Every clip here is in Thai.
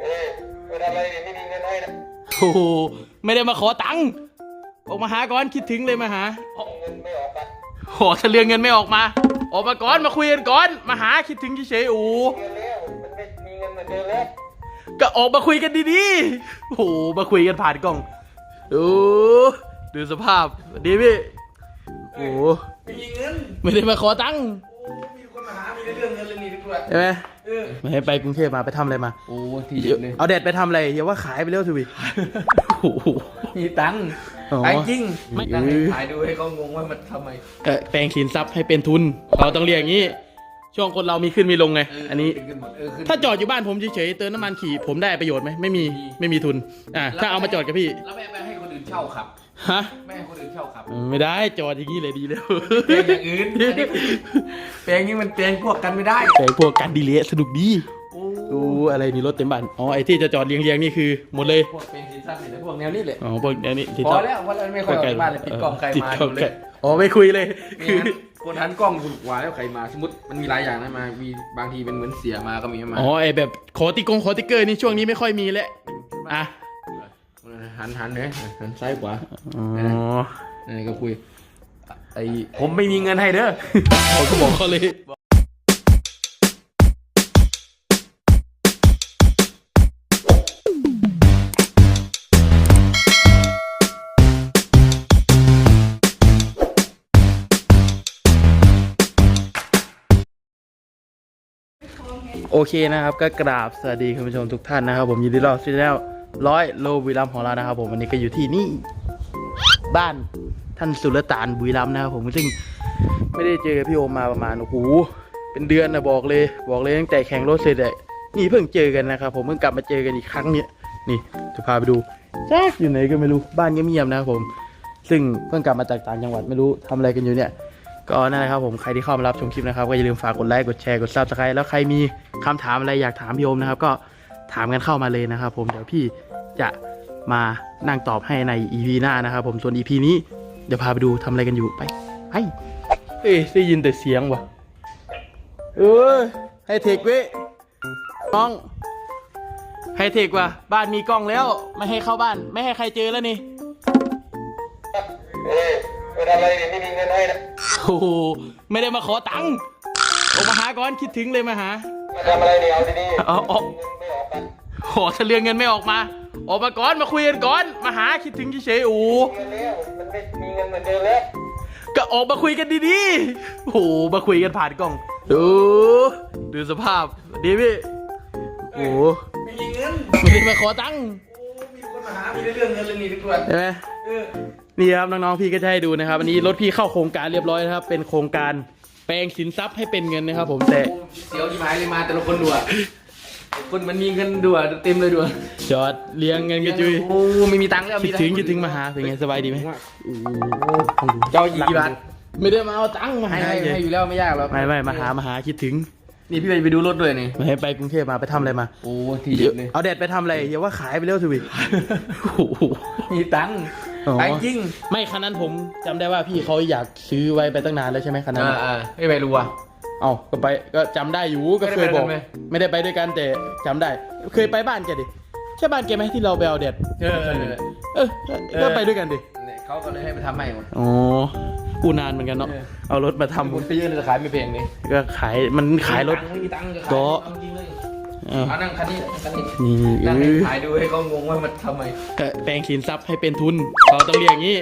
เออไปทำอะไรเนี่ยไม่มีเงินให้นะโอ้โหไม่ได้มาขอตังค์ออกมาหาก่อนคิดถึงเลยมาหาเงินไม่ออกไปโอ้ถ้าเรื่องเงินไม่ออกมา ออกมาก่อนมาคุยกันก่อนมาหาคิดถึงเฉยๆโอ้โหเงินแล้วมันไม่มีเงินเหมือนเดิมแล้วก็ออกมาคุยกันดีๆโอ้โหมาคุยกันผ่านกล้องดูดูสภาพดีพี่โอ้โหไม่มีเงินไม่ได้มาขอตังค์โอ้มีคนมาหามีแต่เรื่องเงินเลยนี่ทุกวันใช่ไหมเออ ไม่ให้ไปกรุงเทพมาไปทำอะไรมา โอ้ทีเดียวเลยเอาแดดไปทำอะไรอย่าว่าขายไปแล้วทวีโอ้โห มีตังค์อ๋อไอ้จริงไม่นั่งให้ถ่ายดูให้เขางงว่ามันทำไม เอ่อแปลงสินทรัพย์ให้เป็นทุน เราต้องเรียกอย่างนี้ ช่วงคนเรามีขึ้นมีลงไงเอันนี้ขึ้ขึ้นหมดเออขึ้นถ้าจอดอยู่บ้านผมเฉยๆเติมน้ำมันขี่ผมได้ประโยชน์ไหมไม่มีมีไม่มีทุนอ่าถ้าเอามาจอดกับพี่ แล้วแม่ไปให้คนอื่นเช่าขับ ฮะแม่ให้คนอื่นเช่าขับไม่ได้จอดอย่างนี้เลยดีแล้วแปลงอย่างอื่นอันนี้แปลงนี้มันแปลงพวกกันไม่ได้แต่พวกการดีเลย์สนุกดีโอ้ดูอะไรนี่รถเต็มบ้านอ๋อไอ้ที่จะจอดเรียงๆนี่คือหมดเลยพวกเป็นสินทรัพย์สินพวกแนวนี้แหละอ๋อพวกอันนี้ที่พชออบแล้วเพราะเราไม่ค่อยออกจากบ้านเลยปิดกล้องใครติดมากล้องดูเลใครยอ๋อไม่คุยเลยไม่คือ งั้นคนหันกล้องคุณกว่าแล้วใครมาสมมติมันมีหลายอย่างนะมามีบางทีเป็นเหมือนเสียมาก็มีมาอ๋อไอ้แบบขอติ๊กกงขอติ๊กเกอร์นี่ช่วงนี้ไม่ค่อยมีแล้วอะ หันหันเลยหันซ้ายขวาอ๋อนี่ก็คุยไอผมไม่มีเงินให้เด้อเขาก็บอกเขาเลยโอเคนะครับก็กราบสวัสดีคุณผู้ชมทุกท่านนะครับ ผมยินดีต้อนรับสู่แล้ว ร้อยโลบุรีรัมของเรานะครับ ผมวันนี้ก็อยู่ที่นี่บ้านท่านสุลต่านบุรีรัมนะครับผมซึ่งไม่ได้เจอพี่โอมมาประมาณโอ้โหเป็นเดือนนะบอกเลย บอกเลยตั้งแต่แข่งรถเสร็จเลยนี่เพิ่งเจอกันนะครับผมเพิ่งกลับมาเจอกันอีกครั้งเนี่ยนี่จะพาไปดูจ้าอยู่ไหนก็ไม่รู้บ้านเงียบๆนะครับผม ซึ่งเพิ่งกลับมาจากต่างจังหวัดไม่รู้ทำอะไรกันอยู่เนี่ยก็นั่นแหละครับผมใครที่เข้ามารับชมคลิปนะครับก็อย่าลืมฝากกดไลค์กดแชร์กดซับสไครต์แล้วใครมีคำถามอะไรอยากถามพี่โอมนะครับก็ถามกันเข้ามาเลยนะครับผมเดี๋ยวพี่ จะมานั่งตอบให้ใน EP หน้านะครับผมส่วน EP นี้เดี๋ยวพาไปดูทำอะไรกันอยู่ไปไปเอ้ยได้ยินแต่เสียงว่ะเออให้เทคเว้ยน้องให้เทคว่ะบ้านมีกล้องแล้ว ไม่ให้เข้าบ้าน ไม่ให้ใครเจอแล้วนี่เออไปทำอะไรเนี่ยไม่มีเงินให้นะโอ้โหไม่ได้มาขอตังค์ออกมาหาก่อนคิดถึงเลยมาหามาทำอะไรเนี่ยเอาดีๆเอาเอาเงินไม่ออกไปโอ้ถ้าเรื่องเงินไม่ออกมา ออกมาก่อนมาคุยกันก่อน มาหาคิดถึงเฉยๆโอ้โหเงินแล้วมันไม่มีเงินเหมือนเดิมแล้วก็ออกมาคุยกันดีๆโอ้โหมาคุยกันผ่านกล้อง ดู ดูสภาพ ดีพี่โอ้โหไม่มีเงินไม่ได้มาขอตังค์โอ้มีคนมาหามีแต่เรื่องเงินเลยนี่ทุกวันใช่ไหมเออนี่ครับน้องๆพี่ก็จะให้ดูนะครับอันนี้รถพี่เข้าโครงการเรียบร้อยนะครับ เป็นโครงการแปลงสินทรัพย์ให้เป็นเงินนะครับ ผมแต่โอ้เสียวที่หมายเลยมาแต่ละคนดูอะ คนมันมีเงินดูอะเต็มเลยดูอะจอดเลี้ยงเงินกระจุยโอ้ไม่มีตังค์แล้วคิมีดแต่ถึงให้คิดถึงมาหาเป็นไงสบายดีไหมโอ้โหเจ้าหญิงกี่บาทไม่ได้มาเอาตังค์มาให้หาให้เฉยให้อยู่แล้วไม่ยากหรอกไม่ไม่มาหามาหาคิดถึง นี่พี่ไปไปดูรถด้วยนี่ไม่ให้ไปกรุงเทพมาไปทำอะไรมาโอ้ทีเดียวเลยเอาแดดไปทำอะไรอย่าว่าขายไปแล้วทวีโอ้โหมีตังค์อ๋อไอ้จริง ไม่คันนั้นผมจำได้ว่าพี่เขาอยากซื้อไว้ไปตั้งนานแล้วใช่ไหมคันนั้นอ่าอ่าไม่ไปรู้อะ เอ้าก็ไปก็จำได้อยู่ก็เคยบอก ไม่ได้ไปด้วยกันไหม ไม่ได้ไปด้วยกันแต่จำได้ เคยไปบ้านแกดิใช่บ้านแกไหมที่เราไปเอาแดดเออเออก็ไปด้วยกันดิเนี่ยเขาก็เลยให้ไปทำให้หมด อ๋ออูนานเหมือนกันเนาะเออ เอารถมาทำทำบุญไปเยอะเลยแต่ขายไม่แพงเลยก็ขายมันขายรถ ไม่มีตังค์จะขายก็เอาจริงเลยเออเอานั่งคันนี้คันนี้นี่นั่งเอให้อขายดูให้เขางงว่ามันทำไม ก็แปลงสินทรัพย์ให้เป็นทุนเราต้องเรียกอย่างนี้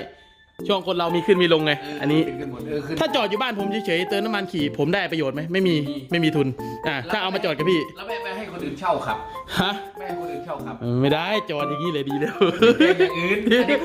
ช่วงคนเรามีขึ้นมีลงไง อันนี้ ขึ้นหมดเออขึ้นถ้าจอดอยู่บ้านผมเฉยๆเติมน้ำมันขี่ผมได้ประโยชน์ไหมไม่มีมีไม่มีทุนอ่าถ้าเอามาจอดกับพี่แล้วแม่ไปให้คนอื่นเช่าขับ ฮะแม่ให้คนอื่นเช่าขับเออไม่ได้จอดอย่างนี้เลยดีแล้วแปลงอย่างอื่นอันนี้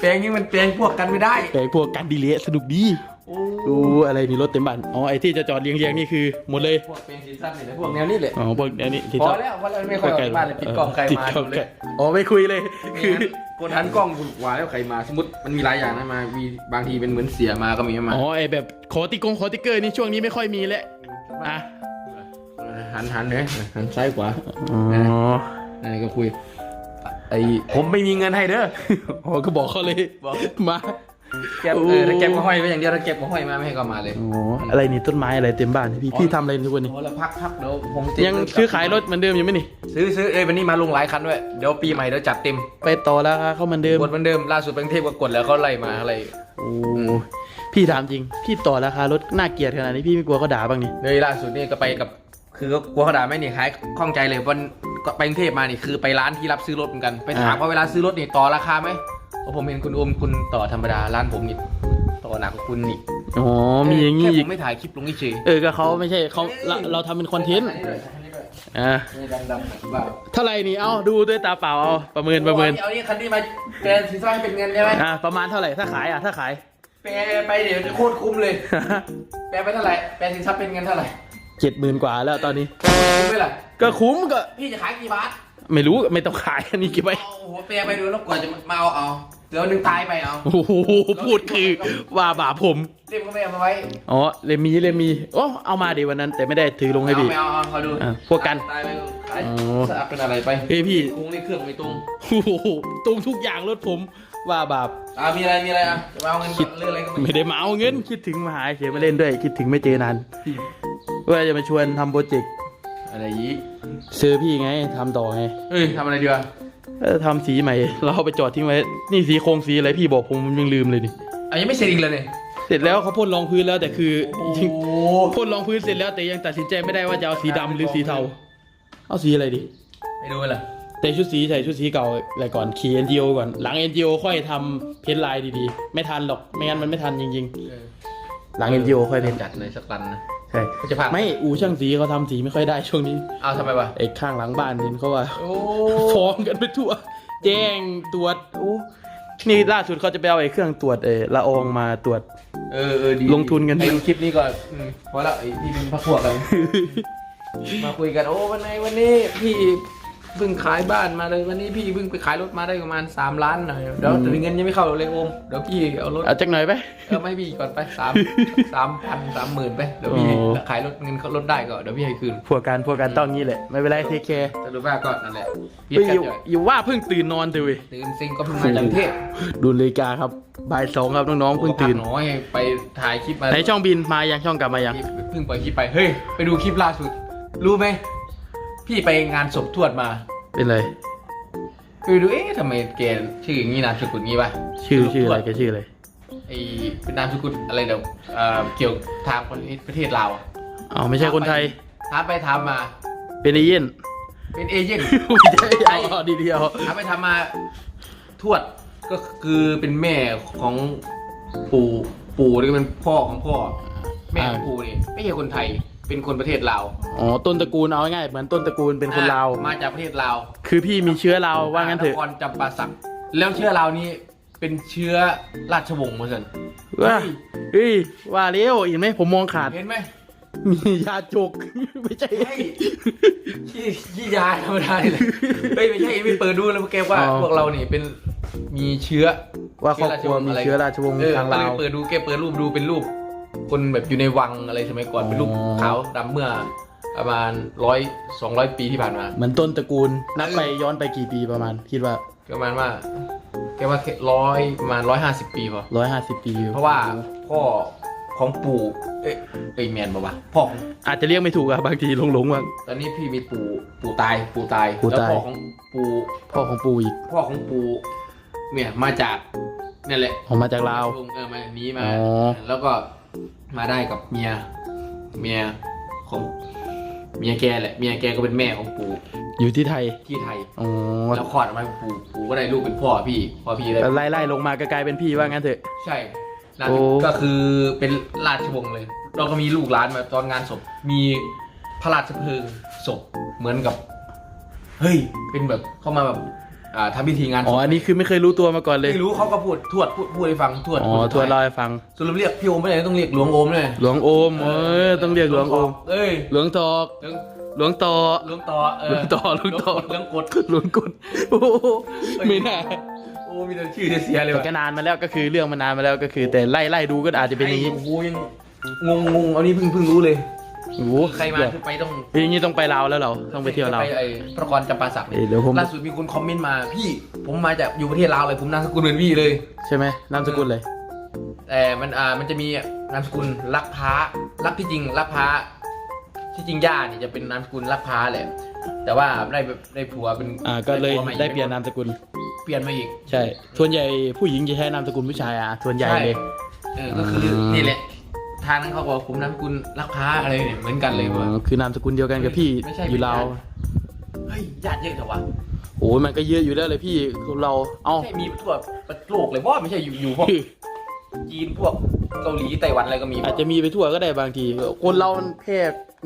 แปลงนี้มันแปลงพวกกันไม่ได้ แต่พวกการดีเลย์สนุกดีโอ้ดูอะไรนี่รถเต็มบ้านอ๋อไอ้ที่จะจอดเรียงๆนี่คือหมดเลยพวกเป็นสินทรัพย์เนี่ยพวกแนวนี้แหละอ๋อพวกอันนี้ที่พจออดแล้วเพราะเราไม่ค่อยออกจากบ้านเลยปิดกล้องใครติดมากล้องดูเลย อ๋อไม่คุยเลยคืคือ อคนหันกล้องคุณกว่าแล้วใครมาสมมติมันมีหลายอย่างนะมา มีบางทีเป็นเหมือนเสียมาก็มีมาอ๋อไอ้แบบขอติ๊กกงขอติ๊กเกอร์นี่ช่วงนี้ไม่ค่อยมีแล้วอะหันหันเลยหันซ้ายขวาอ๋อนี่ก็คุยไอผมไม่มีเงินให้เด้ออ๋อก็บอกเขาเลยบอกมา แก็บเออถ้าเก็บก็ห้อยไว้อย่างเดียวถ้าเก็บก็ห้อยมาไม่ให้ก็มาเลยโอ้อะไรนี่ต้นไม้อะไรเต็มบ้านพี่พี่ทำอะไรทุกวันนี้โอ้แล้วพักพักเดี๋ยวผมจะยังซื้อขายรถเหมือนเดิมอยู่ไหมนี่ ซื้อซื้อเอ้ยวันนี้มาลงหลายคันด้วยเดี๋ยวปีใหม่เดี๋ยวจัดเต็มไปต่อแล้วเขาเหมือนเดิมกดเหมือนเดิมล่าสุดไปกรุงเทพก็กดแล้วเขาไล่มาอะไรโอ้พี่ถามจริง พี่ต่อราคารถน่าเกลียดขนาดนี้พี่ไม่กลัวเขาด่าบ้างนี่เลยล่าสุดนี่ก็ไปกับ คือก็กลัวเขาด่าไหม่นี่หายข้องใจเลยวันก็ไปกรุงเทพมานี่คือไปร้านที่รับซื้อรถเหมือนกันไปถามว่าเวลาซื้อรถนี่ต่อราคาไหม เพราะผมเห็นคุณโอมคุณต่อธรรมดาร้านผมนี่ต่อหนักกว่าคุณนี่อ๋อมีอย่างงี้แค่อีผกมไม่ถ่ายคลิปลงเฉยเออก็เขาไม่ใช่เขาเราเราทำเป็นคอนเทนต์อ่านี่ดำๆบ้าเท่าไหร่นี่เอาดูด้วยตาเปล่าเอาประเมินประเมินเอานี่คันนี้มาแปลสีส้มให้เป็นเงินใช่ไหมอ่าประมาณเท่าไหร่ถ้าขายอะถ้าขาย แปลไปเดี๋ยวโคตรคุ้มเลย แปลไปเท่าไหร่แปลสินทรัพย์เป็นเงินเท่าไหร่เจ็ดหมื่นกว่าแล้วตอนนี้คุ้มไหมล่ะก็คุ้มก็พี่จะขายกี่บาท ไม่รู้ไม่ต้องขายอันนี้เกี่ไปเอาโอ้โหแปลไปดูแล้วกว่าจะมาเอาเอาเดี๋ยวหนึ่งตายไปเอาโอ้โหพูดคือว่าบาปผม เรียบก็ไม่เอามาไว้อ๋อเลมีเลมีโอ้เอามาดิวันนั้น แต่ไม่ได้ถือลงให้พี่ ไม่เอาไม่เอาเอาเขาดูอะพวกกัน ตายไปก็ขายอ๋อสะอาดเป็นอะไรไปเฮ้ยพี่ตรงนี่เครื่องไม่ตรงโอ้โหตรงทุกอย่างรถผมว่าบาปอ่ามีอะไรมีอะไรอะจะมาเอาเงินคิดเรื่องอะไรก็ไม่ได้มาเอาเงินคิดถึงมาหาเฉยมาเล่นด้วย คิดถึงไม่เจอนานว่าจะมาชวนทำโปรเจกต์ อะไรยี้ซื้อพี่ไงทำต่อไงเฮ้ยทำอะไรดีวะเออทำสีใหม่ เราเอาไปจอดทิ้งไว้ นี่สีโครงสีอะไรพี่บอกผมผมยังลืมเลยนี่ อะยังไม่เสร็จอีกเลยเนี่ยเสร็จแล้วเขาพ่นรองพื้นแล้วแต่คือโอ้ยังโหพ่นรองพื้นเสร็จแล้วแต่ยังตัดสินใจไม่ได้ว่าจะเอาสีดำหรือสีเทา เอาสีอะไรดี ไม่ดูเลยแต่ชุดสีใส่ชุดสีเก่าอะไรก่อนขี่ NGO ก่อน หลัง NGO ค่อยทำเพ้นท์ลายดีๆ ไม่ทันหรอก ไม่งั้นมันไม่ทันจริงๆ หลัง NGO ค่อยเพ้นท์จัดในสักรันนะ ใช่จะผ่านไม่อูช่างสีเขาทำสีไม่ค่อยได้ช่วงนี้เอาทำไมวะไอ้ข้างหลังบ้านนี่เขาว่าโอ้ฟ้องกันไปทั่ว แจ้งตรวจโอ้นี่ล่าสุดเขาจะไปเอาไอ้เครื่องตรวจเออละอองมาตรวจ เออเออดีลงทุนกันไปดูคลิปนี้ก่อนอืมเพราะละไอ้ที่เป็นพักพวกกันมาคุยกันโอ้วันไหนวันนี้พี่ เพิ่งขายบ้านมาเลยวันนี้พี่เพิ่งไปขายรถมาได้ประมาณสามล้านหน่อยเดี๋ยวแต่เงินยังไม่เข้าเลยโอมเดี๋ยวพี่เอารถเอาจักหน่อยไปเอาไม่พี่ก่อนไปสามสามพันสามหมื่นไปเดี๋ยวพี่โอ้ขายรถเงินเขารถได้ก็เดี๋ยวพี่ให้คืนพวกกันพวกกันต้องงี้แหละไม่เป็นไรเทคแคร์สรุปว่าก็นั่นแหละพี่เฮ้ยกัอนยู่จ่อยอยู่ว่าเพิ่งตื่นนอนเถอะเว้ยตื่นซิงก็เพิ่งมาจากกรุงเทพดูนาฬิกาครับบ่ายสองครับน้องๆเพิ่งตื่นน้อยไปถ่ายคลิปมาในช่องบินมายังช่องกลับมายังเพิ่งปล่อยคลิปไปเฮ้ยไปดูคลิปล่าสุดรู้ไหม พี่ไปงานศพทวดมาเป็นไรไปดูเอ๊ะทำไมแกชื่ออย่างนี้นามสกุลงี้วะชื่อชื่ออะไรทวดแกชื่ออะไรไอเป็นนามสกุลอะไรเดี๋ยวเอ่อเกี่ยวทางประเทศประเทศลาวอะอ๋อไม่ใช่คนไทย ถามไปถามมา เป็นเอเย่นเป็นเอเย่นไม่ใช่เอาดีเดียวถามไปถามมาทวดก็คือเป็นแม่ของปู่ปู่นี่ก็เป็นพ่อของพ่อ แม่ของปู่นี่ไม่ใช่คนไทย เป็นคนประเทศลาวอ๋อต้นตระกูลเอาง่ายๆเหมือนต้นตระกูลเป็นคนลาวอะมาจากประเทศลาวคือพี่มีเชื้อลาวว่างั้นเถอะนครจำปาสักแล้วเชื้อลาวนี้เป็นเชื้อราชวงศ์เหมือนกันว่าเฮ้ยว่าเลี้ยวเห็นไหมผมมองขาดเห็นไหมมียาจกไม่ใช่เฮ้ยขี้ขี้ยาธรรมดาเลยเฮ้ยไม่ใช่ไม่เปิดดูแล้วแกว่าอ๋อพวกเราเนี่ยเป็นมีเชื้อว่าครอบครัวมีเชื้อราชวงศ์เออทางก็ลาเลยวเปิดดูแกเปิดรูปดูเป็นรูป คนแบบอยู่ในวังอะไรสมัยก่อนเป็นรูปอ๋อขาวดำเมื่อประมาณร้อยสองร้อยปีที่ผ่านมา เหมือนต้นตระกูล นับไปย้อนไปกี่ปีประมาณ คิดว่าประมาณว่าแกว่าร้อยประมาณร้อยห้าสิบปีพอร้อยห้าสิบปีอยู่เพราะว่าพ่อของปู่เอ้ยเอ้ยแมนบอกว่าพ่อของอาจจะเรียกไม่ถูกอะบางทีหลงๆบ้างตอนนี้พี่มีปู่ปู่ตายปู่ตายปู่แล้วตายพ่อของปู่พ่อของปู่อีกพ่อของปู่เนี่ยมาจากนั่นแหละออกมาจากลาวเออมาหนี้มาอ๋อแล้วก็ มาได้กับเมีย เมียของเมียแกแหละ เมียแกก็เป็นแม่ของปู่อยู่ที่ไทยที่ไทย อ๋อแล้วคลอดออกมาเป็นปู่ปู่ก็ได้ลูกเป็นพ่อพี่ พ่อพี่เลยแล้วไล่ๆลงมาก็กลายเป็นพี่ว่างั้นเถอะ ใช่นั่นโอ้ก็คือเป็นราชวงศ์เลย เราก็มีลูกหลานมาตอนงานศพ มีพระราชเพลิงศพเหมือนกับ เฮ้ย เป็นแบบเข้ามาแบบ อ่าทำพิธีงานศอ๋อพอันนี้คือไม่เคยรู้ตัวมาก่อนเลยไม่รู้เขาก็พูดทวดพูดพูดให้ฟังทวดอ๋อพูดทวดเล่าให้ฟังสรุปเรียกพี่โอมไม่ได้ต้องเรียกหลวงโอมเลยหลวงโอมเออต้องเรียกหลวงโอมเอ้ยหลวงตอกหลวงหลวงต่อหลวงต่อเอหลอวงต่อหลวงต่อหลวงกดหลวงกดโอ้โหไม่น่าโอ้มีแต่ชื่อเสียเลยแต่ว่ะก็นานมาแล้วก็คือเรื่องมันนานมาแล้วก็คือ แต่ไล่ไล่ดูก็อาจจะเป็นอย่างนี้โอ้โหยังงงงงเอานี่เพิ่งเพิ่งรู้เลย โอ้โหใครมาคือไปต้องเฮ้ยอย่างนี้ต้องไปลาวแล้วเราต้องไปเที่ยวลาวไปไอ้พระกรจำปาสักเอ้ยเดี๋ยวผม ล่าสุดมีคนคอมเมนต์มาพี่ผมมาจากอยู่ประเทศลาวเลยผมนามสกุลเหมือนพี่เลยใช่ไหมนามสกุลเลยแต่มันอ่ามันจะมีนามสกุลลักพร้าลักที่จริงลักพร้าที่จริงย่าเนี่ยจะเป็นนามสกุลลักพร้าแหละแต่ว่าได้ได้ผัวเป็นอ่าก็เลยผัวใหม่ได้เปลี่ยนนามสกุล เปลี่ยนมาอีก ใช่ส่วนใหญ่ผู้หญิงจะใช้นามสกุลผู้ชายอะส่วนใหญ่เลย เออก็คืออมนี่แหละ ทางนั้นเขาบอกผมนามสกุลลักพร้าอะไรเนี่ยเหมือนกันเลยอ๋ว่าอคือนามสกุลเดียวกันกับพี่ไม่ใช่อยู่ลาวเฮ้ยญาติเยอะเหรอวะโอ้ยมันก็เยอะอยู่แล้วเลยพี่คือเราเอ้า ไม่ใช่มีทั่วโลกเลยว่าไม่ใช่อยู่อยู่พวกจีนพวกเกาหลีไต้หวันอะไรก็มีอาจจะมีไปทั่วก็ได้บางที คนเรามันแค่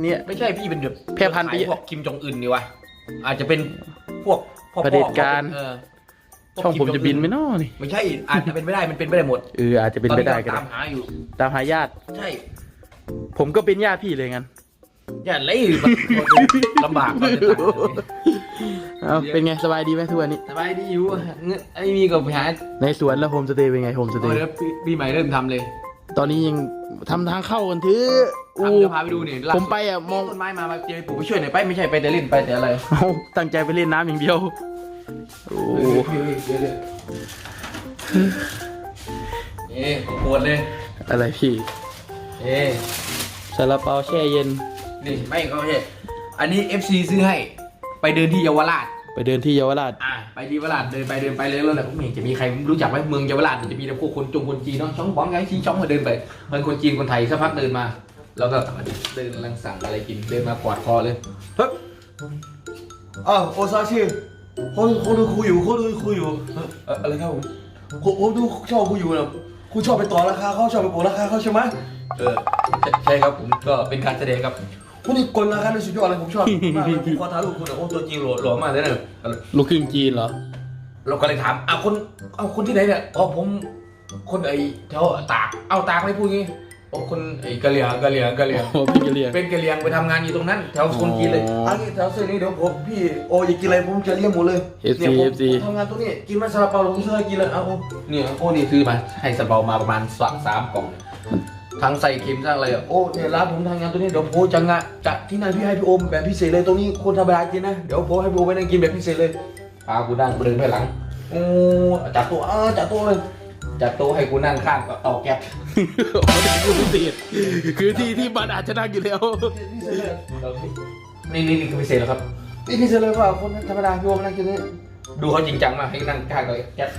เนี่ย ไม่ใช่พี่เป็นแบบแพร่พันธุ์ไป พวกคิมจองอึนนี่วะอาจจะเป็นพวกพ่อเผด็จการ เออพวก ช่องผมคิจะบินไหมน้อนี่ไม่ใช่อาจจะเป็นไม่ได้มันเป็นไม่ได้หมดเอออาจจะเป็นไปได้ตก็อนได้นี้เราตามหาอยู่ ตามหาญาติ ใช่ผมก็เป็นญาติพี่เลยงั้นอย่าเลยมันลำบากก็จะตายเอ้าเป็นไงสบายดีไหมทุกวันนี้ สบายดีอยู่เงินไอ้มีกับหาในสวนแล้วโฮมสเตย์เป็นไงโฮมสเตโอ้ยย์แล้วปีปีใหม่เริ่มทำเลยตอนนี้ยังทำทางเข้ากันถือทำอู้จะพาไปดูนี่ล่าสุดผมไปอะมองต้นไม้มามาเจอปู่ไปช่วยหน่อยไปไม่ใช่ไปแต่เล่นไปแต่อะไร เอาตั้งใจไปเล่นน้ำอย่างเดียว โอ้เอ๊ะของปวดเลย อะไรพี่ เอ๊ะซาลาเปาแช่เย็น นี่ไม่เขาไม่ใช่อันนี้ FC ซื้อให้ ไปเดินที่เยาวราช ไปเดินที่เยาวราช อ่าไปที่เยาวราชเดินไปเดินไปเลยแล้วแหละผมเห็นจะมีใครรู้จักไหมเมืองเยาวราชมันจะมีแต่พวกคนจงคนจีนเนาะช่องบ้องไงชี้ช่องมาเดินไปมันคนจีนคนไทยสักพักเดินมา แล้วก็เดินกำลังสั่งอะไรกินเดินมากอดคอเลยเฮ้ยอ้าวโอซาชิ เขาเขาดูคุยอยู่เขาดูคุยอยู่เอ่อเอ่ออะไรครับผมผมผมดูชอบคุยอยู่นะคุณชอบไปต่อราคาเขาชอบไปโกงราคาเขาใช่ไหมเออใช่ใช่ครับผมก็เป็นการแสดงครับคุณนี่กลราคาในสุดยอดเลยผมชอบมากเลยผมขอถ่ายรูปคุณนะโอ้ตัวจริงหล่อหล่อมากเลยนะลูกครึ่งจีนเหรอเราก็เลยถามเอาคนเอาคนที่ไหนเนี่ยอ๋อผมคนไอ้แถวตากเอาตากไม่พูดงี้ โอ้คนไอ้กะเหรี่ยงกะเหรี่ยงกะเหรี่ยงโอ้เป็นกะเหรี่ยงเป็นกะเหรี่ยงไปทำงานอยู่ตรงนั้นแถวคนจีนเลยอ๋ออันนี้แถวเส้นนี้เดี๋ยวผมพี่โออยากกินอะไรผมจะเลี้ยงหมดเลย FC เนี่ยผม FC ผมทำงานตรงนี้กินมาซาลาเปาผมซื้อให้กินเลยเอาผมเนี่ยโอ้นี่ซื้อมาให้สเปามาประมาณสามสามกล่องทั้งใส่เค็มทั้งอะไรอะโอ้เนี่ยร้านผมทำงานตรงนี้เดี๋ยวผมจะงะจะที่นั่นพี่ให้พี่โอมแบบพิเศษเลยตรงนี้คนธรรมดากินนะเดี๋ยวผมให้พี่โอมไปนั่งกินแบบพิเศษเลยพากูนั่งกูเดินไปหลังโอ้จัดโต๊ะอ่าจัดโต๊ะเลย จัดโต๊ะให้กูนั่งข้างกับเตาแก๊สอ๋อนี่คือพิเศษคือที่ที่บันอาจจะนั่งอยู่แล้ว นี่นี่นี่คือพิเศษแล้วครับ นี่พิเศษเลยว่าคนธรรมดาพี่โอมนั่งกินนี่ดูเขาจริงจังมากให้นั่งข้างกับแก๊ส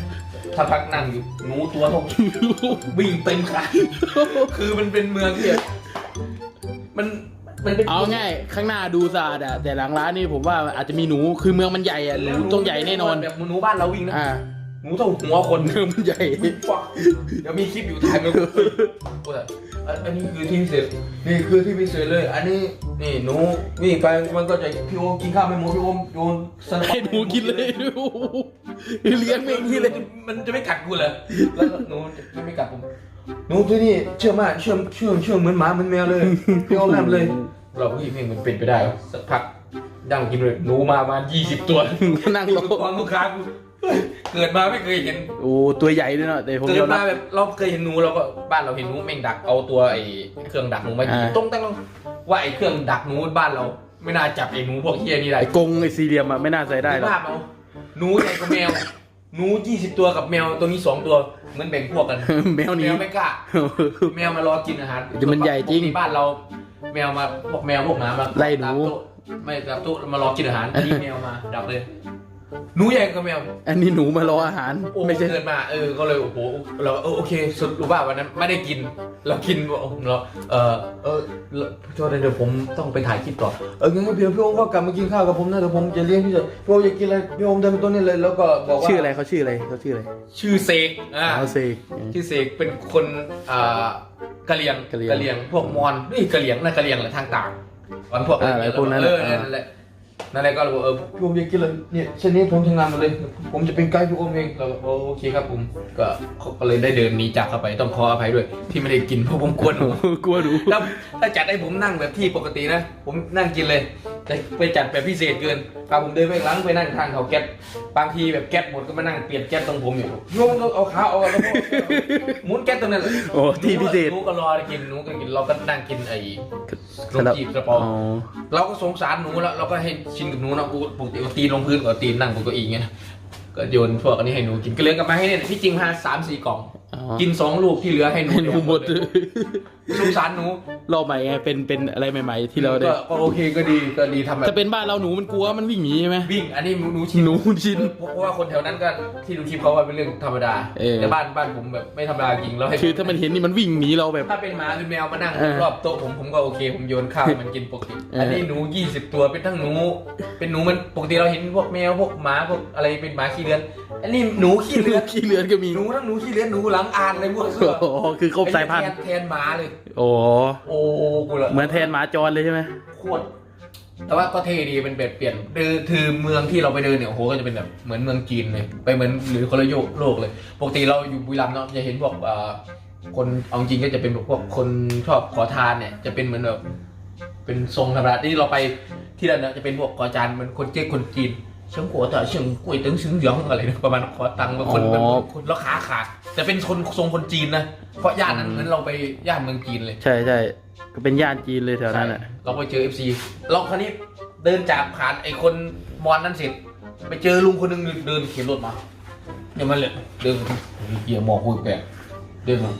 ถ้าพักนั่งอยู่หนูตัวเท่าวิ่งเต็มขาคือมันเป็นเมืองที่แบบมันมันเป็นเอาง่ายข้างหน้าดูสะอาดอะแต่หลังร้านนี่ผมว่าอาจจะมีหนูคือเมืองมันใหญ่อะหนูต้องใหญ่แน่นอนแบบหนูบ้านเราวิ่งนะ อ่าหนูเท่าหัวคนเมืองมันใหญ่ฟักเดี๋ยวมีคลิปอยู่ถ่ายมาโอ้ยอันอันนี้คือที่พิเศษ นี่คือที่พิเศษเลย อันนี้นี่หนูนี่ไปมันก็จะพี่โอมกินข้าวไม่หมดพี่โอมโยนสลัดให้หนูกินเลยโอ้โหเลี้ยงไม่นี่เลย มันจะไม่กัดกูเหรอแล้วก็หนูจะไม่กัดผมหนูที่นี่เชื่อมากเชื่อมเชื่อมเชื่อมเหมือนหมาเหมือนแมวเลยพี่โอมนั่นเลย เราพี่เพลงมันเป็นไปได้เหรอสักพักย่างกินเลยหนูมาประมาณยี่สิบตัวนั่งรอตอนลูกค้ากู เกิดมาไม่เคยเห็น โอ้ตัวใหญ่ด้วยเนาะแต่ผมเกิยดอมรัมาบ แบบเราเคยเห็นหนูเราก็บ้านเราเห็นหนูแม่งดักเอาตัวไอ้เครื่องดักหนูมายิงอ่าตรงตั้งว่าไอ้เครื่องดักหนูบ้านเรา ไม่น่าจับไอ้หนูพวกเฮียนี่ได้ไอ้กรงไอ้สี่เหลี่ยมอะไม่น่าใส่ได้หรอกภาพเอาหนูใหญ่กว่าแมวหนูยี่สิบตัวกับแมวตัวนี้สองตัวเหมือนแบ่งพวกกันแมวหแมนี้วไม่กล้า แมวมารอกินอาหารแต่มันใหญ่จริงปกติบ้านเรา แมวมาพวกแมวพวกหมามาไล่หนู ตามโต๊ะไม่ตามโต๊ะมารอกินอาหารนี่แมวมาดับเลย หนูใหญ่กว่าแมว อันนี้หนูมารออาหาร โอ้ไม่ใช่เกินมาเออก็เลยโอ้โหเราเออโอเคสรุปว่าวันนั้นไม่ได้กิน เรากินเราเออเออโทษนะเดี๋ยวผมต้องไปถ่ายคลิปต่อเอองั้นก็เพียงพี่โอมก็กลับมากินข้าวกับผมนะเดี๋ยวผมจะเลี้ยงพี่เฉยพี่โอมอยากกินอะไรพี่โอมเดินไปตัวนี้เลยแล้วก็บอกว่าชื่ออะไรเขาชื่ออะไรเขาชื่ออะไรชื่อเซกอ่าเขาเซก ชื่อเสกเป็นคนอ่ากะเหรียงกะเหรี่ยงเหรียงพวกมอญนี่กะเหรียงนะกะเหรียงแหละทางต่างวันพวกอ่าไอ้พวกนั้นแหเอละอนั่นแหละ นั่นแหละก็เลยบอกเออพี่โอมอยากกินอะไรเนี่ยเช่นนี้ผมทำงานหมาเลย ผมจะเป็นไกด์พี่โอมเองเราก็โอเคครับผมก็เขาก็เลยได้เดินหนีจากเข้าไปต้องขออภัยด้วย ที่ไม่ได้กินเพราะผมกลัวหนูกลัวหนูแล้วถ้าจัดให้ผมนั่งแบบที่ปกตินะ ผมนั่งกินเลย แต่ไปจัดแบบพิเศษเกินพาผมเดินไปหลังไปนั่งทางเขาแก๊สบางทีแบบแก๊สหมดก็มานั่งเปลี่ยนแก๊สตรงผมอยู่พี่โอมต้องเอาขาเอาอะไรพวกหมุนแก๊สตรงนั้นเลยโอ้ที่พิเศษหนูก็รอกินหนูก็กินเราก็นั่งกินไอ้ขนมจีบกระอ๋ป๋อองเราก็สงสารหนูแล้วเราก็ให้ชินกับหนูนะกูปกติเอาตีนลงพื้นก็ตีนนั่งบนเก้าอี้เงี้ยก็โยนพวกอันนี้ให้หนูกินก็เลี้ยงกลับมาให้เนี่ยที่จริงมาสามสี่กล่องอ๋กินสองลูกที่เหลือให้หนูให้หนูหมดเลยสงสารหนูรอบใหม่ไงเป็นเป็นอะไรใหม่ ๆ ที่เราได้ก็ก็โอเคก็ดีก็ดีทำแบบถ้าเป็นบ้านเราหนูมันกลัวมันวิ่งหนีใช่ไหมวิ่งอันนี้หนูชินหนูชินเพราะเพราะว่าคนแถวนั้นก็ที่ดูคลิปเขาว่าเป็นเรื่องธรรมดาเออแต่บ้านบ้านผมแบบไม่ธรรมดาจริงแล้วให้คือถ้ามันเห็นนี่มันวิ่งหนีเราแบบถ้าเป็นหมาเป็นแมวมานั่งเออรอบโต๊ะผมผมก็โอเค ผมโยนข้าวให้มันกินปกติเอออัอันนี้หนูยี่สิบตัวเป็นทั้งหนู เป็นหนูมันปกติเราเห็นพวกแมวพวกหมาพวกอะไรเป็นหมาขี้เลือนอันนี้หนูขี้เลือนขี้เลือนก็มีหนูทั้งหนูขี้เลือนหนูหลังอ่านอะไรพวกเสื้อโอ้โหคือครบสายพันธุ์แทแทนหมาเลยโอ้โอ้กูละเหมือนแทนหมาจรเลยใช่ไหมโคตรแต่ว่าก็เท่ดีเป็นแบบเปลี่ยนคือคือเมืองที่เราไปเดินเนี่ยโอ้โหก็จะเป็นแบบเหมือนเมืองจีนเลย ไปเหมือนหรือคนละโยกโลกเลยปกติเราอยู่บุรีรัมย์เนาะจะเห็นพวกเอ่อคนเอาจริงก็จะเป็นแบบพวกคนชอบขอทานเนี่ยจะเป็นเหมือนแบบเป็นทรงธรรมดาที่เราไปที่นั่นนะจะเป็นพวกขอจานเหมือนคนเจ๊กคนจีน เชิงกัวแต่เชิงกล้วยตึงซึ้งเหยองอะไรนะประมาณขอตังค์บางคนเป็นคนแล้วขาขาดแต่เป็นคนทรงคนจีนนะเพราะย่านนั้นเหมือนเราไปย่านเมืองจีนเลย ใช่ใช่ก็เป็นย่านจีนเลยแถวนั้นอะใช่เราไปเจอ FC เราคราวนี้เดินจากผ่านไอ้คนมอนนั่นเสร็จ ไปเจอลุงคนหนึงเดินเข็นรถมาอย่างนั้นเลยเดินเกียร์หมอกคุยแปลกเดินมา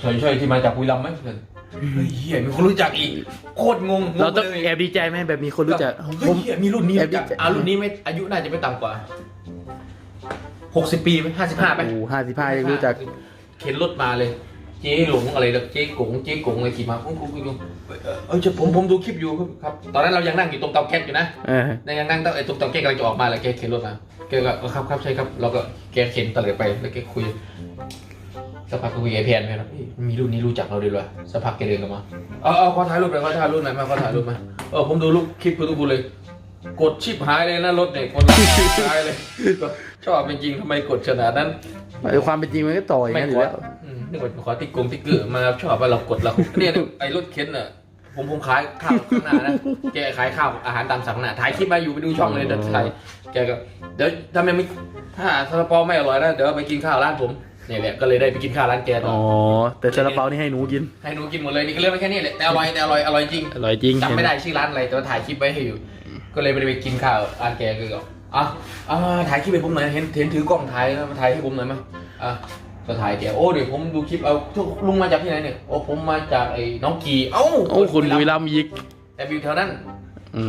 ใช่ใช่ที่มาจากบุรีรัมย์ไหมเฮ้ยเฮียมีคนรู้จักอีก โคตรงงเราต้องงไปลยแอบดีใจไหมแบบมีคนรู้จักเฮ้ยเหี้ยมีรุ่นนี้แอบรู้จักดีอ่ารุ่นนี้ไม่อายุน่าจะไม่ต่ำกว่าหกสิบปีไหมห้าสิบห้าไหมโอ้ห้าสิบห้ายังรู้จัก เข็นรถมาเลย เจ๊หลงอะไรนะเจ๊กงเจ๊กงอะไรขี่มาผมผมผมเออจะผมผมดูคลิปอยู่ครับ ตอนนั้นเรายังนั่งอยู่ตรงเตาแก๊สอยู่นะเออ ยังนั่งเตาไอ้ตรงเตาแก๊สกำลังจะออกมาแล้วแกเข็นรถมาแกก็เออครับครับใช่ครับเราก็แกเข็นตะเลยไปแล้วแกคุย สักพักก็คุยกับไอ้แพนไปแล้วมีรุ่นนี้รู้จักเราด้วยวะสักพักแกเดินกลับมาเอาเอาขอถ่ายรูปหน่อยขอถ่ายรูปหน่อยมาขอถ่ายรูปมาเออผมดูรูปคลิปคุณทุกคนเลย กดชิปหายเลยนะรถเนี่ยคนละชิปหายเลย ชอบจริงๆทำไมกดขนาดนั้นไอ้ความเป็นจริงมันก็ต่ออย่างไม่นั้นอขยู่อแล้วอืมนึกว่าขอติ๊กกงติ๊กเกอร์มาชอบว่าเรากดเราเนี่ยไอ้รถเข็นอะผมผมขายข้าวข้างหน้านะแกขายข้าวอาหารตามสั่งข้างหน้าถ่ายคลิปมาอยู่ไปดูช่องเลยเดี๋ยวถ่ายแกก็เดี๋ยวถ้าไม่ถ้าซาลาเปาไม่อร่อยนะเดี๋ยวไปกินข้าวร้านผม เนี่ยแหละก็เลยได้ไปกินข้าวร้านแกต่อ๋ออแต่ซาลาเปานี่ให้หนูกิน ให้หนูกินหมดเลยนี่ก็เรื่องไม่แค่นี้แหละแต่อร่อยแต่อร่อยอร่อยจริงอร่อยจริงจำไม่ได้ชื่อร้านอะไรแต่ว่าถ่ายคลิปไว้ให้อยู่ ก็เลยไปไปกินข้าวร้านแกคือก็อะอะถ่ายคลิปให้ผมหน่อยเห็นเห็นถือกล้องถ่ายมาถ่ายให้ผมหน่อยมั้ยอะก็ถ่ายแกโอ้เดี๋ยวผมดูคลิปเอาทุกลุงมาจากที่ไหนเนี่ยโอ้ผมมาจากไอ้น้องกีเอ้าโอ้คุณบุรีรัมย์อีกแต่อยู่แถวนั้นอืม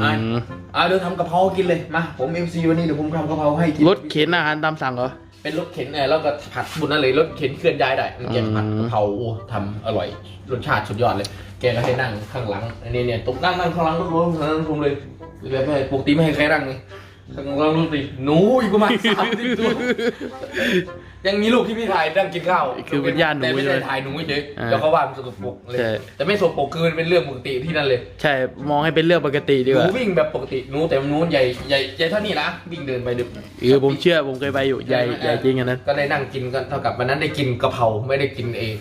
อะเดี๋ยวทำกะเพรากินเลยมาผมเอ็มซีวันนี้เดี๋ยวผมทำกะเพราให้กินรถเข็นอาหารตามสั่งเหรอ เป็นรถเข็นเนี่ยแล้วก็ผัดบุญนั่นเลยรถเข็นเคลื่อนย้ายได้มันแกผัดมกะเพราโอ้ทำอร่อยรสชาติสุดยอดเลย แกก็ให้นั่งข้างหลังอันนี้เนี่ยตกนั่งนั่งข้างหลังรถรถนั่งทุมเลยแบบไม่ให้ปกติไม่ให้ใครนั่งเลย ข้างหลังรถสิหนูอีกประมาณสามสิบตัวยังมีลูกที่พี่ถ่ายนั่งกินข้าวคือเป็นญาติหนูแต่ไม่ใช่ไหมได้ถ่ายหนูเฉยอ่าแล้วเขาว่ามันสกปรกเลยใช่แต่ไม่สกปรกคือมันเป็นเรื่องปกติที่นั่นเลย ใช่ มองให้เป็นเรื่องปกติดีหกนูว่าวิ่งแบบปกติหนูแต่หนูใหญ่ใหญ่ใหญ่เท่านี้นะวิ่งเดินไปเดินเออผมเชื่อผมเคยไปอยู่ใหญ่ใหญ่จริงอันนั้นก็ได้นั่งกินก็เท่ากับวันนั้นได้กินกะเพราไม่ได้กินเอง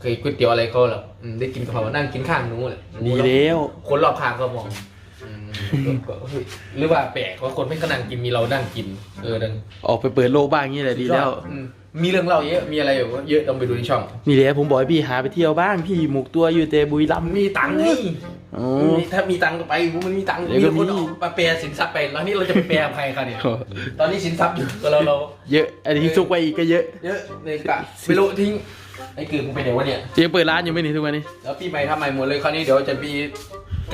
เคยก๋วยเตี๋ยวอะไรก็หรอกอืมได้กินกะเพรานั่งกินข้างหนูแหละดีแล้วคนรอบข้างก็มองอืม ก็ก็เฮ้ยหรือว่าแปลกว่าคนไม่ก็นั่งกินมีเรานั่งกิน เออดังออกไปเปิดโลกบ้างงี้แหละดีแล้ว อืมมีเรื่องเล่าเยอะมีอะไรอยู่เยอะต้องไปดูในช่อง นี่แหละผมบอกให้พี่หาไปเที่ยวบ้างพี่หมกตัวอยู่แต่บุรีรัมย์มีตังค์ไงอ๋อ ถ้ามีตังค์ก็ไปมันมีตังค์เดี๋ยวมีก็คนมีเอามาแปลสินทรัพย์ไปแล้วนี่เราจะไปแปลกับใครคะเนี่ยตอนนี้สินทรัพย์อยู่ก็เราเรา เยอะ อันนี้ซุกไว้อีกก็เยอะเยอะเลยกะไม่รู้ทิ้งไอ้เกิดมึงไปไหนวะเนี่ย ยังเปิดร้านอยู่ไหมนี่ทุกวันนี้ แล้วปีใหม่ทำใหม่หมดเลยคราวนี้เดี๋ยวจะมี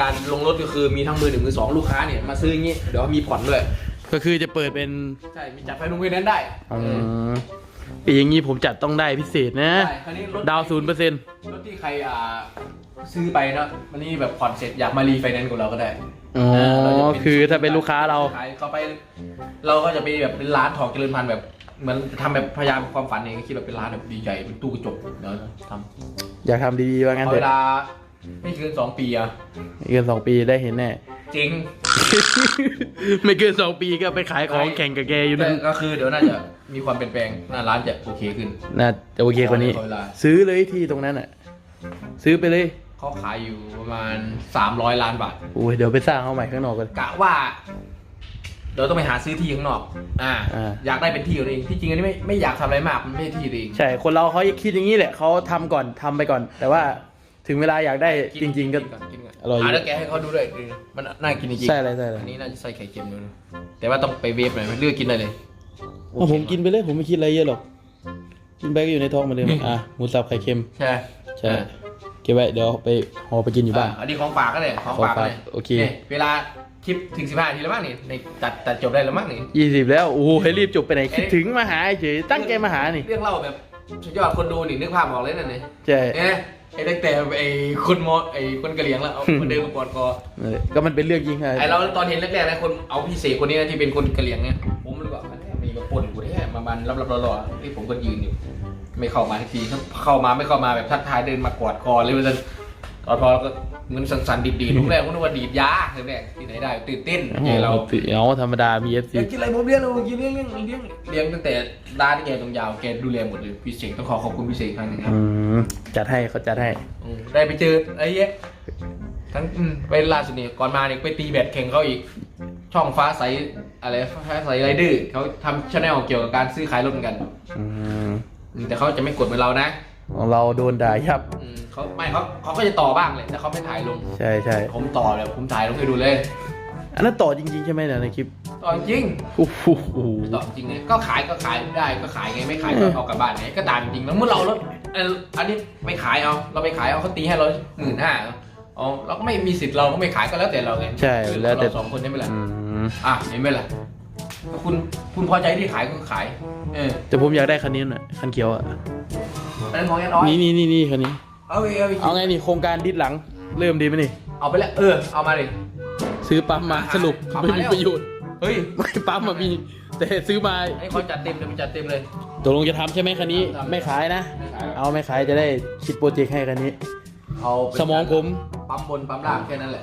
การลงรถก็คือมีทั้งมือหนึ่งมือสองลูกค้าเนี่ยมาซื้ออย่างงี้เดี๋ยวมีผ่อนด้วยก็คือจะเปิดเป็นใช่มีจัดไฟนุ่งไฟแนั้นได้อืมปีอย่างนี้ผมจัดต้องได้พิเศษนะ ใช่คราวนี้รถดาวศูนย์เปอร์เซ็นต์รถที่ใครอ่าซื้อไปเนาะวันนี้แบบผ่อนเสร็จอยากมารีไฟแนนซ์กับเราก็ได้อ๋อ เราจะเป็นคือถ้าเป็นลูกค้าเราขายเขาไปเราก็จะไปแบบเป็นร้านทองเจริญพันธุ์แบบเหมือนทำแบบพยายามความฝันเองคิดแบบเป็นร้านแบบดีใหญ่เป็นตู้กระจกเดี๋ยวทำอยากทำดีๆว่างั้นเอาเถเวอะ ลา ไม่เกินสองปีอะเกินสองปีได้เห็นแน่ จริง ไม่เกินสองปีก็ไปขายของแข่งกับแกอยู่แต่นั่นก็คือเดี๋ยวน่าจะมีความเปลี่ยนแปลงหน้าร้านจะโอเคขึ้น น่าจะโอเคกว่านี้ ขอเวลา ซื้อเลยที่ตรงนั้นอะ ซื้อไปเลยเขาขายอยู่ประมาณ300ล้านบาทโอ้ยเดี๋ยวไปสร้างเขาใหม่ข้างนอกกันกะว่าเดี๋ยวต้องไปหาซื้อที่ข้างนอก อ่าอ่าอยากได้เป็นที่ของตัวเองที่จริงอันนี้ไม่ไม่อยากทำอะไรมากมันไม่ใช่ที่ตัวเอง ใช่ คนเราเขาคิดอย่างนี้แหละเขาทำก่อนทำไปก่อน แต่ว่า ถึงเวลาอยากได้จริง ๆ ก็นกินก่นอร่อยอยู่อ่าแล้วแกให้เขาดูด้วยเออมันน่ากินจริงๆใช่อะไรใช่อะไรอันนี้น่าจะใส่ไข่เค็มด้วยนะแต่ว่าต้องไปเวฟหน่อยเลือกกินได้เลยเอาผมกินไปเลยผมไม่คิดอะไรเยอะหรอก กินไปก็อยู่ในท้องเหมือนเดิมอะหมูสับไข่เค็มใช่ใช่เก็บไว้เดี๋ยวไปห่อไปกินอยู่บ้านอันนี้ของฝากก็เลยของฝากก็เลยของฝากโอเค นี่เวลาคลิปถึงสิบห้าทีแล้วมั้งนี่ในตัดตัดจบได้แล้วมั้งนี่ ยี่สิบแล้ว โอ้โหให้รีบจบไปไหนคิดถึงมาหาเฉยตั้งใจมาหานี่เรื่องเล่าแบบสุดยอดคนดูนี่นึกภาพออกเลยนั่นนี่ใช่ เอ๊ะ ไอ้ตั้งแต่ไอ้คนมอไอ้คนกะเหรี่ยงแล้วเอาคนเดินมากอดคอเออก็มันเป็นเรื่องจริงค่ะไอ้เราตอนเห็นแรกๆนะคนเอาพี่เสกคนนี้นะที่เป็นคนกะเหรี่ยงเนี่ยผมรู้ว่ามันมีกระปุ่นกูแท้มาบันรับรับรอๆที่ผมก็ยืนอยู่ ไม่เข้ามาทักทีถ้าเข้ามาไม่เข้ามาแบบทักทายเดินมากอดคอเลยมันจะกอดคอแล้วก็ เหมือนสันๆดีดๆผมแรกผมนึกว่าดีดยาแรกที่ไหนได้ตื่นเต้นโอ้โหเจเราเอาธรรมดามีเอฟอซียากกินอะไรผมเลี้ยงเลยผมกินเลี้ยงเลี้ยงเลี้ยงเลี้ยงตั้งแต่ร้านที่แกตรงยาวแกดูแลหมดเลยพี่เสกต้องขอขอบคุณพี่เสกอีกครั้งหนึงครับอืมจัดให้เขาจัดให้อืมได้ไปเจอไอ้เหี้ยทั้งอืมไปล่าสุดนี่ก่อนมาเนี่ยไปตีแบดแข่งเขาอีก ช่องฟ้าใสอะไรฟ้าใสไรดื้อเขาทำชาแนลเกี่ยวกับการซื้อขายรถเหมือนกันอืมอืมแต่เขาจะไม่กดเหมือนเรานะ ของเราโดนด่ายับ อืมเขาไม่เขาเขาก็จะต่อบ้างเลยแต่เขาไม่ถ่ายลง ใช่ใช่ผมต่อเลยผมถ่ายลงให้ดูเลย อันนั้นต่อจริง ๆ ใช่ไหมเนี่ยในคลิปต่อจริงโอ้โห ต่อจริงไงก็ขายก็ขายได้ก็ขายไงไม่ขายก็เอากลับบ้านไงก็ตามจริงแล้วเมื่อเรารถเอ่ออันนี้ไม่ขายเอาเราไปขายเอาเขาตีให้เราหมื่นห้าเอาเราก็ไม่มีสิทธิ์เราก็ไม่ขายก็แล้วแต่เราไงใช่แล้วแต่ เราสองคนได้ไหมล่ะอืมอะเห็นไหมล่ะถ้าคุณคุณพอใจที่ขายก็ขาย เออแต่ผมอยากได้คันนี้น่ะคันเขียวอะ อันนั้นของแอนน้อยนี่นี่นี่นี่คันนี้ เอาไปเอาไปเอาไงนี่โครงการดิดหลัง เริ่มดีไหมนี่ เอาไปแล้วเออเอามาเลยซื้อปั๊มมาสรุปขับไม่มามีแล้วประโยชน์เฮ้ยไม่ปั๊มมามี แต่ซื้อมาอันนี้เขาจัดเต็มเลยมันจัดเต็มเลย ตกลงจะทำใช่ไหมคันนี้ทำไม่ขายนะ ไม่ขายหรอก เอาไม่ขายจะได้คิดโปรเจกต์ให้คันนี้ เอาไปสมองผม ปั๊มบนปั๊มล่างแค่นั้นแหละ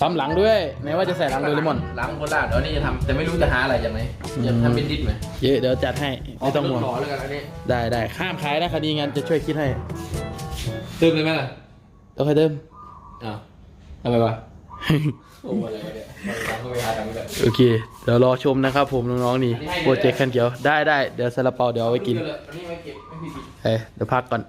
ปั๊มหลังด้วยไหนว่าจะใส่หลังโดเรมอน ล้างบนล่างเดี๋ยวนี้จะทำแต่ไม่รู้จะหาอะไรจากไหนจะทำเป็นดิสไหมเยอะเดี๋ยวจัดให้ไม่ต้องห่วง เาเป็นรถหล่อแล้วกันอันนี้ได้ได้ห้ามขายนะคันนี้งั้นจะช่วยคิดให้เติมเลยไหมล่ะแล้วค่อยเติม อ้าวทำไมวะโอ้อะไรวะเนี่ยตังก็ไปหาตังค์เลยโอเค เดี๋ยวรอชมนะครับผมน้องๆนี่ โปรเจกต์คันเขียว ได้ได้เดี๋ยวซาลาเปาเดี๋ยวเอาไว้กิน อันนี้ไม่เก็บไม่ผิด เอ้ยเดี๋ยวพักก่อน